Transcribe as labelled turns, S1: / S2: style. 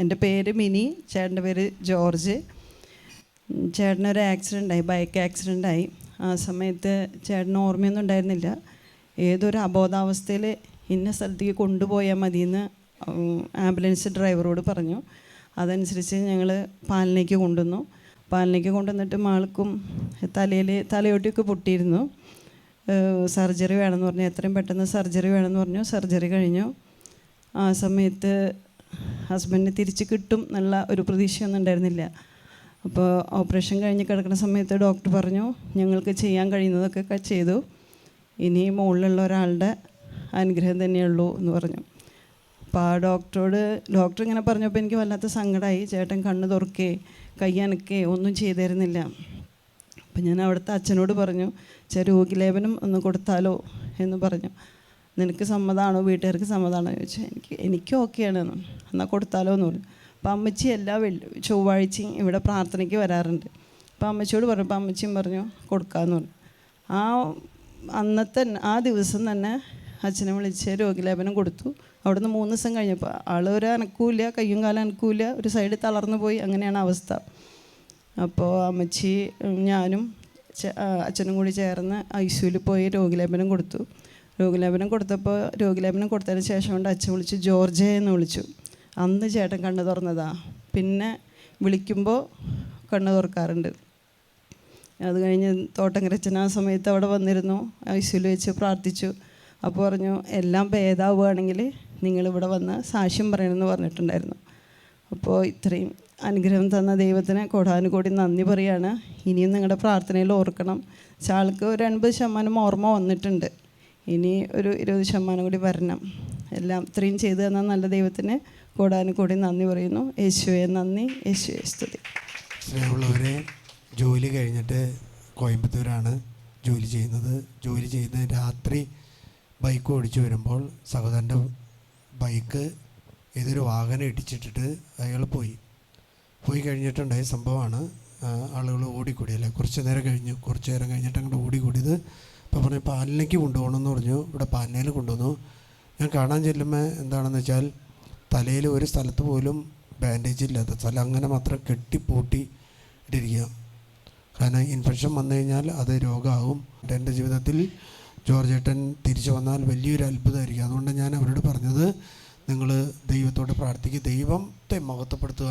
S1: എന്റെ പേര് മിനി ചേട്ടന്റെ പേര് ജോർജ്. ചേട്ടനൊരു ആക്സിഡന്റ് ആയി ബൈക്ക് ആക്സിഡന്റ് ആയി. ആ സമയത്ത് ചേട്ടന് ഓർമ്മയൊന്നും ഉണ്ടായിരുന്നില്ല. ഏതൊരു അബോധാവസ്ഥയിൽ ഇന്ന സ്ഥലത്തേക്ക് കൊണ്ടുപോയാൽ മതിയെന്ന് ആംബുലൻസ് ഡ്രൈവറോട് പറഞ്ഞു. അതനുസരിച്ച് ഞങ്ങൾ പാലിനേക്ക് കൊണ്ടുവന്നു. പാലിനേക്ക് കൊണ്ടുവന്നിട്ട് മാൾക്കും തലയിൽ തലയോട്ടിയൊക്കെ പൊട്ടിയിരുന്നു. സർജറി വേണമെന്ന് പറഞ്ഞു. എത്രയും പെട്ടെന്ന് സർജറി വേണമെന്ന് പറഞ്ഞു. സർജറി കഴിഞ്ഞു. ആ സമയത്ത് ഹസ്ബൻഡിന് തിരിച്ച് കിട്ടും എന്നുള്ള ഒരു പ്രതീക്ഷയൊന്നും ഉണ്ടായിരുന്നില്ല. അപ്പോൾ ഓപ്പറേഷൻ കഴിഞ്ഞ് കിടക്കുന്ന സമയത്ത് ഡോക്ടർ പറഞ്ഞു ഞങ്ങൾക്ക് ചെയ്യാൻ കഴിയുന്നതൊക്കെ ചെയ്തു. ഇനി മുകളിലുള്ള ഒരാളുടെ അനുഗ്രഹം തന്നെയുള്ളൂ എന്ന് പറഞ്ഞു. അപ്പോൾ ആ ഡോക്ടറോട് ഡോക്ടർ ഇങ്ങനെ പറഞ്ഞപ്പോൾ എനിക്ക് വല്ലാത്ത സങ്കടമായി ചേട്ടൻ കണ്ണ് തുറക്കേ കൈ അനക്കേ ഒന്നും ചെയ്തിരുന്നില്ല. അപ്പം ഞാൻ അവിടുത്തെ അച്ഛനോട് പറഞ്ഞു ചെറിയ രോഗിലേപനം ഒന്ന് കൊടുത്താലോ? എന്ന് പറഞ്ഞു. നിനക്ക് സമ്മതമാണോ വീട്ടുകാർക്ക് സമ്മതമാണോ ചോദിച്ചു എനിക്ക് എനിക്ക് ഓക്കെയാണ് എന്നാൽ കൊടുത്താലോ എന്ന് പറഞ്ഞു അപ്പം അമ്മച്ചി എല്ലാ വെള്ളി ചൊവ്വാഴ്ചയും ഇവിടെ പ്രാർത്ഥനയ്ക്ക് വരാറുണ്ട്. അപ്പം അമ്മച്ചിയോട് പറഞ്ഞപ്പോൾ അമ്മച്ചിയും പറഞ്ഞു കൊടുക്കാമെന്ന് പറഞ്ഞു. ആ അന്നത്തെ ആ ദിവസം തന്നെ അച്ഛനെ വിളിച്ച് രോഗലേപനം കൊടുത്തു. അവിടുന്ന് മൂന്ന് ദിവസം കഴിഞ്ഞപ്പോൾ ആൾ ഒരു അനക്കൂല കയ്യും കാലം അനക്കൂല ഒരു സൈഡ് തളർന്നു പോയി. അങ്ങനെയാണ് അവസ്ഥ. അപ്പോൾ അമ്മച്ചി ഞാനും അച്ഛനും കൂടി ചേർന്ന് ഐ സിയുവിൽ പോയി രോഗലേപനം കൊടുത്തു. രോഗിലേപനം കൊടുത്തപ്പോൾ രോഗലേപനം കൊടുത്തതിന് ശേഷം കൊണ്ട് അച്ഛൻ വിളിച്ചു ജോർജെ എന്ന് വിളിച്ചു. അന്ന് ചേട്ടൻ കണ്ണ് തുറന്നതാ. പിന്നെ വിളിക്കുമ്പോൾ കണ്ണു തുറക്കാറുണ്ട്. അത് കഴിഞ്ഞ് തോട്ടങ്കരച്ചൻ ആ സമയത്ത് അവിടെ വന്നിരുന്നു ഐ സിയുയിൽ വെച്ച് പ്രാർത്ഥിച്ചു. അപ്പോൾ പറഞ്ഞു എല്ലാം ഭേദാവുകയാണെങ്കിൽ നിങ്ങളിവിടെ വന്ന് സാക്ഷ്യം പറയണമെന്ന് പറഞ്ഞിട്ടുണ്ടായിരുന്നു. അപ്പോൾ ഇത്രയും അനുഗ്രഹം തന്ന ദൈവത്തിന് കോടാനുകോടി നന്ദി പറയാണ് ഇനിയും നിങ്ങളുടെ പ്രാർത്ഥനയിൽ ഓർക്കണം. ചാൾക്ക് ഒരു എൺപത് ശതമാനം ഓർമ്മ വന്നിട്ടുണ്ട്. ഇനി ഒരു ഇരുപത് ശതമാനം കൂടി വരണം. എല്ലാം ഇത്രയും ചെയ്തു തന്ന നല്ല ദൈവത്തിന് കൂടി നന്ദി പറയുന്നു. യേശുവെ നന്ദി. യേശുവെ സ്തുതി.
S2: സ്നേഹമുള്ളവരെ ജോലി കഴിഞ്ഞിട്ട് കോയമ്പത്തൂരാണ് ജോലി ചെയ്യുന്നത്. ജോലി ചെയ്ത് രാത്രി ബൈക്ക് ഓടിച്ചു വരുമ്പോൾ സഹോദരന്റെ ബൈക്ക് ഏതൊരു വാഹനം ഇടിച്ചിട്ടിട്ട് അയാൾ പോയി. പോയി കഴിഞ്ഞിട്ടുണ്ടായ സംഭവമാണ് ആളുകൾ ഓടിക്കൂടിയല്ലേ കുറച്ച് നേരം കഴിഞ്ഞു. കുറച്ച് നേരം കഴിഞ്ഞിട്ട് അങ്ങോട്ട് ഓടിക്കൂടിയത് അപ്പോൾ പറഞ്ഞു പാലിലേക്ക് കൊണ്ടുപോകണമെന്ന് പറഞ്ഞു. ഇവിടെ പാലിനയിൽ കൊണ്ടുവന്നു. ഞാൻ കാണാൻ ചെല്ലുമ്പോൾ എന്താണെന്ന് വെച്ചാൽ തലയിൽ ഒരു സ്ഥലത്ത് പോലും ബാൻഡേജ് ഇല്ലാത്ത സ്ഥലം. അങ്ങനെ മാത്രം കെട്ടിപ്പൂട്ടി ഇട്ടിരിക്കുക. കാരണം ഇൻഫെക്ഷൻ വന്നു കഴിഞ്ഞാൽ അത് രോഗമാകും എന്റെ ജീവിതത്തിൽ ജോർജ് ഏട്ടൻ തിരിച്ചു വന്നാൽ വലിയൊരു അത്ഭുതമായിരിക്കും. അതുകൊണ്ട് ഞാൻ അവരോട് പറഞ്ഞത് നിങ്ങൾ ദൈവത്തോട് പ്രാർത്ഥിക്കുക ദൈവത്തെ മഹത്വപ്പെടുത്തുക